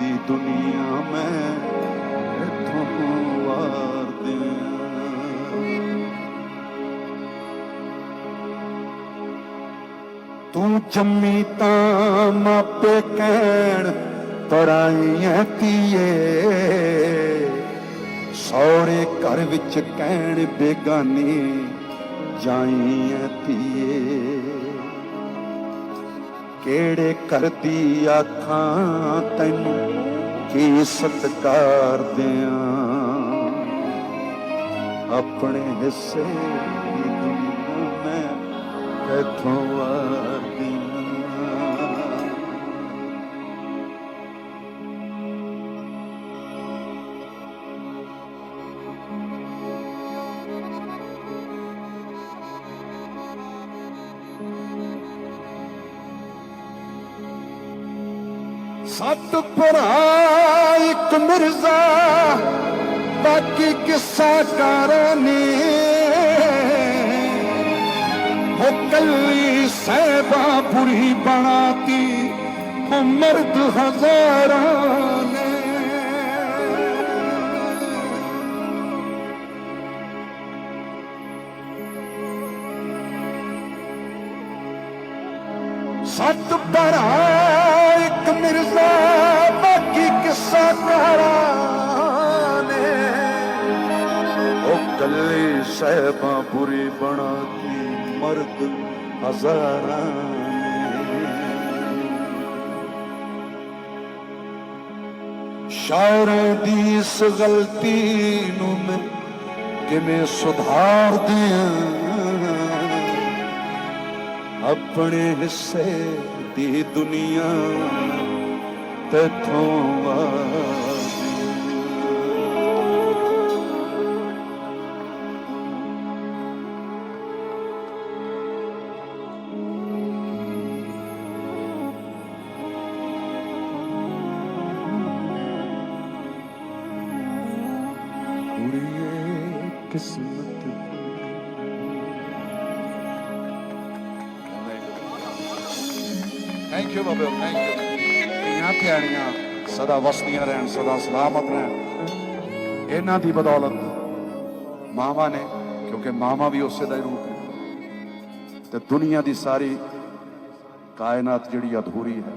ਦੀ ਦੁਨੀਆ ਮੈਂ ਇੱਥੋਂ ਵਾਰ ਦਿਆਂ। ਤੂੰ ਜੰਮੀ ਤਾਂ ਮਾਪੇ ਕਹਿਣ ਪਰਾਈ ਐ ਸੌਰੇ ਘਰ ਵਿੱਚ ਕਹਿਣ, ਬੇਗਾਨੀ ਜਾਈ ਐ ਧੀਏ। ਕਿਹੜੇ ਕਰਦੀ ਆਖਾਂ ਤੈਨੂੰ ਕੀ ਸਤਕਾਰ ਦਿਆਂ? ਆਪਣੇ ਹਿੱਸੇ ਦੀ ਦੁਨੀਆ ਮੈਂ ਇੱਥੋਂ ਆਰਦੀ ਸਤ ਭਰਾ, ਇੱਕ ਮਿਰਜ਼ਾ, ਬਾਕੀ ਕਿੱਸਾ ਕਾਰਾਨੀ। ਹੋ ਕੱਲੀ ਸਹਿਬਾ ਬੁਰੀ ਬਣਾਤੀ ਹੋ ਮਰਦ ਹਜ਼ਾਰਾਂ ਨੇ। ਸੱਤ ਭਰਾ ਇੱਕ ਮਿਰਜ਼ਾ ਬਾਕੀ ਕਿੱਸਾ ਕਹਾਣੇ ਉਹ ਕੱਲੇ ਸਹਿਬਾਂ ਬੁਰੀ ਬਣਾਤੀ ਮਰਦ ਹਜ਼ਾਰਾਂ ਨੇ। ਸ਼ਾਇਰਾਂ ਦੀ ਇਸ ਗਲਤੀ ਨੂੰ ਮੈਂ ਕਿਵੇਂ ਸੁਧਾਰ ਦਿਆਂ ਆਪਣੇ ਹਿੱਸੇ ਦੀ ਦੁਨੀਆ Thank you, Babil. Thank you. Thank ਸਦਾ ਵਸਦੀਆਂ ਰਹਿਣ, ਸਦਾ ਸਲਾਮਤ ਰਹਿਣ। ਇਹਨਾਂ ਦੀ ਬਦੌਲਤ ਮਾਵਾ ਨੇ, ਕਿਉਂਕਿ ਮਾਵਾ ਵੀ ਉਸੇ ਦਾ ਹੀ ਰੂਪ ਹੈ ਤੇ ਦੁਨੀਆ ਦੀ ਸਾਰੀ ਕਾਇਨਾਤ ਜਿਹੜੀ ਅਧੂਰੀ ਹੈ।